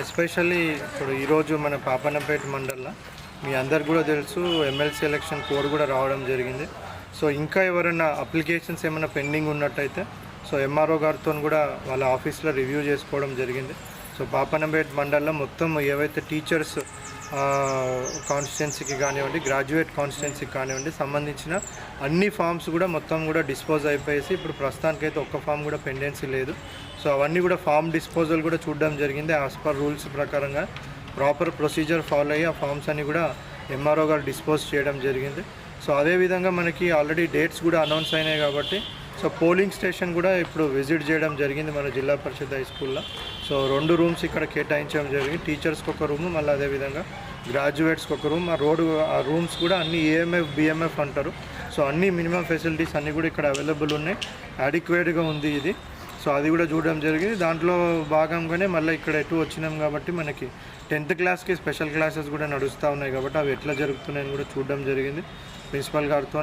Especially ఇప్పుడు ఈరోజు మన పాపన్నపేట మండల్లో మీ అందరికి కూడా తెలుసు ఎమ్మెల్సీ ఎలక్షన్ కోడ్ కూడా రావడం జరిగింది. సో ఇంకా ఎవరైనా అప్లికేషన్స్ ఏమైనా పెండింగ్ ఉన్నట్టయితే సో ఎంఆర్ఓ గారితో కూడా వాళ్ళ ఆఫీస్లో రివ్యూ చేసుకోవడం జరిగింది. సో పాపన్నపేట మండలం మొత్తం ఏవైతే టీచర్స్ కాన్స్టిట్యున్సీకి కానివ్వండి గ్రాడ్యుయేట్ కాన్స్టిట్యున్సీకి కానివ్వండి సంబంధించిన అన్ని ఫామ్స్ కూడా మొత్తం కూడా డిస్పోజ్ అయిపోయేసి ఇప్పుడు ప్రస్తుతానికైతే ఒక్క ఫామ్ కూడా పెండెన్సీ లేదు. సో అవన్నీ కూడా ఫామ్ డిస్పోజల్ కూడా చూడడం జరిగింది. యాజ్ పర్ రూల్స్ ప్రకారంగా ప్రాపర్ ప్రొసీజర్ ఫాలో అయ్యి ఆ ఫామ్స్ అన్ని కూడా ఎంఆర్ఓ గారు డిస్పోజ్ చేయడం జరిగింది. సో అదేవిధంగా మనకి ఆల్రెడీ డేట్స్ కూడా అనౌన్స్ అయినాయి కాబట్టి సో పోలింగ్ స్టేషన్ కూడా ఇప్పుడు విజిట్ చేయడం జరిగింది మన జిల్లా పరిషత్ హై స్కూల్లో. సో రెండు రూమ్స్ ఇక్కడ కేటాయించడం జరిగింది. టీచర్స్కి ఒక రూమ్ మళ్ళీ అదేవిధంగా గ్రాడ్యుయేట్స్కి ఒక రూమ్. ఆ రోడ్ ఆ రూమ్స్ కూడా అన్ని ఏఎంఎఫ్ బిఎంఎఫ్ అంటారు. సో అన్ని మినిమం ఫెసిలిటీస్ అన్నీ కూడా ఇక్కడ అవైలబుల్ ఉన్నాయి. అడిక్వేట్గా ఉంది ఇది. సో అది కూడా చూడడం జరిగింది. దాంట్లో భాగంగానే మళ్ళీ ఇక్కడ ఎటు వచ్చినాం కాబట్టి మనకి టెన్త్ క్లాస్కి స్పెషల్ క్లాసెస్ కూడా నడుస్తూ ఉన్నాయి కాబట్టి అవి ఎట్లా జరుగుతున్నాయని కూడా చూడడం జరిగింది ప్రిన్సిపల్ గారితో